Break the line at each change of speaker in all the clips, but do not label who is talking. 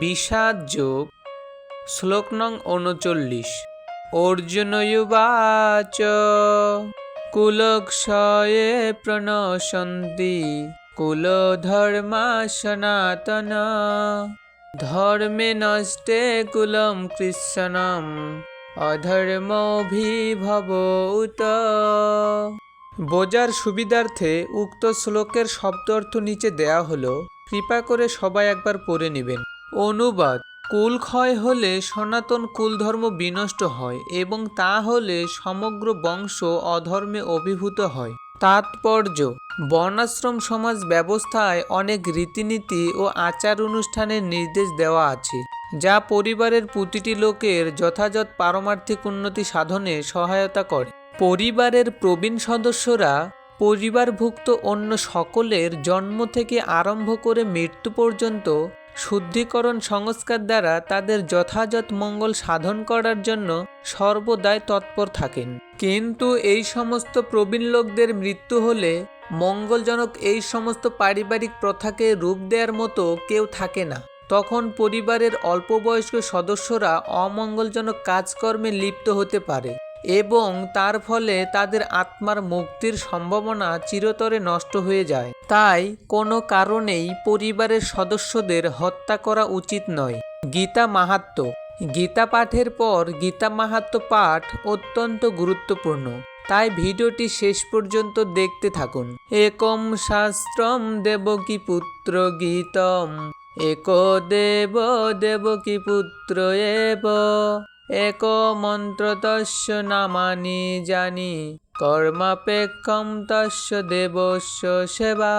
বিষাদ যোগ শ্লোক নং উনচল্লিশ অর্জুনয়ুবাচ কুলক্ষয়ে প্রণসন্তি কুলধর্মা সনাতন ধর্মে নষ্টে কুলম কৃষ্ণম অধর্মভিভব উত বোঝার সুবিধার্থে উক্ত শ্লোকের শব্দ অর্থ নিচে দেয়া হলো কৃপা করে সবাই একবার পড়ে নেবেন অনুবাদ কুল ক্ষয় হলে সনাতন কুলধর্ম বিনষ্ট হয় এবং তা হলে সমগ্র বংশ অধর্মে অভিভূত হয় তাৎপর্য বর্ণাশ্রম সমাজ ব্যবস্থায় অনেক রীতিনীতি ও আচার অনুষ্ঠানের নির্দেশ দেওয়া আছে যা পরিবারের প্রতিটি লোকের যথাযথ পারমার্থিক উন্নতি সাধনে সহায়তা করে পরিবারের প্রবীণ সদস্যরা পরিবারভুক্ত অন্য সকলের জন্ম থেকে আরম্ভ করে মৃত্যু পর্যন্ত শুদ্ধিকরণ সংস্কার দ্বারা তাদের যথাযথ মঙ্গল সাধন করার জন্য সর্বদাই তৎপর থাকেন কিন্তু এই সমস্ত প্রবীণ লোকদের মৃত্যু হলে মঙ্গলজনক এই সমস্ত পারিবারিক প্রথাকে রূপ দেওয়ার মতো কেউ থাকে না তখন পরিবারের অল্পবয়স্ক সদস্যরা অমঙ্গলজনক কাজকর্মে লিপ্ত হতে পারে এবং তার ফলে তাদের আত্মার মুক্তির সম্ভাবনা চিরতরে নষ্ট হয়ে যায় তাই কোনো কারণেই পরিবারের সদস্যদের হত্যা করা উচিত নয় গীতা মাহাত্ম গীতা পাঠের পর গীতা মাহাত্ম পাঠ অত্যন্ত গুরুত্বপূর্ণ তাই ভিডিওটি শেষ পর্যন্ত দেখতে থাকুন একম শাস্ত্রম দেবকী পুত্র গীতম এক দেব দেবকী পুত্র এব এক তস্য নামানি জানি কর্মাপেক্ষম তস্য দেবস্য সেবা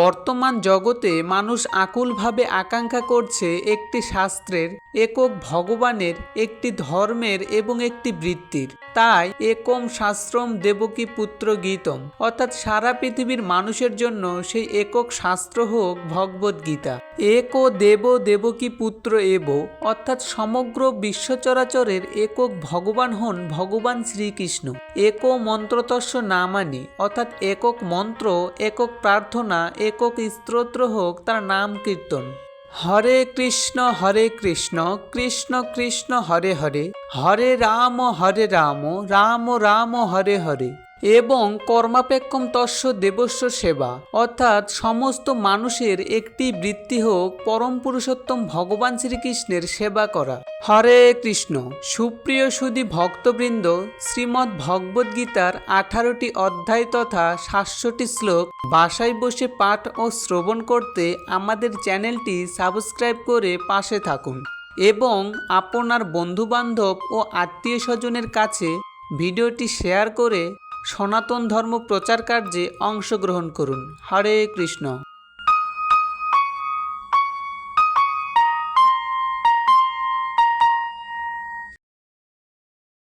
বর্তমান জগতে মানুষ আকুলভাবে আকাঙ্ক্ষা করছে একটি শাস্ত্রের একক ভগবানের একটি ধর্মের এবং একটি বৃত্তির তাই একম শাস্ত্রম দেবকী পুত্র গীতম অর্থাৎ সারা পৃথিবীর মানুষের জন্য সেই একক শাস্ত্র হোক ভগবদ্গীতা একো দেব দেব কি পুত্র এব অর্থাৎ সমগ্র বিশ্বচরাচরের একক ভগবান হন ভগবান শ্রীকৃষ্ণ একো মন্ত্রতস্য নামানি অর্থাৎ একক মন্ত্র একক প্রার্থনা একক স্তোত্র হোক তার নাম কীর্তন হরে কৃষ্ণ হরে কৃষ্ণ কৃষ্ণ কৃষ্ণ হরে হরে হরে রাম হরে রাম রাম রাম হরে হরে এবং কর্মাপেক্ষম তস্য দেবস্ব সেবা অর্থাৎ সমস্ত মানুষের একটি বৃত্তি হোক পরম পুরুষোত্তম ভগবান শ্রীকৃষ্ণের সেবা করা হরে কৃষ্ণ সুপ্রিয় সুদি ভক্তবৃন্দ শ্রীমদ্ ভগবদ্গীতার আঠারোটি অধ্যায় তথা সাতশোটি শ্লোক বাসায় বসে পাঠ ও শ্রবণ করতে আমাদের চ্যানেলটি সাবস্ক্রাইব করে পাশে থাকুন এবং আপনার বন্ধুবান্ধব ও আত্মীয় স্বজনের কাছে ভিডিওটি শেয়ার করে সনাতন ধর্ম প্রচার কার্যে অংশগ্রহণ করুন হরে কৃষ্ণ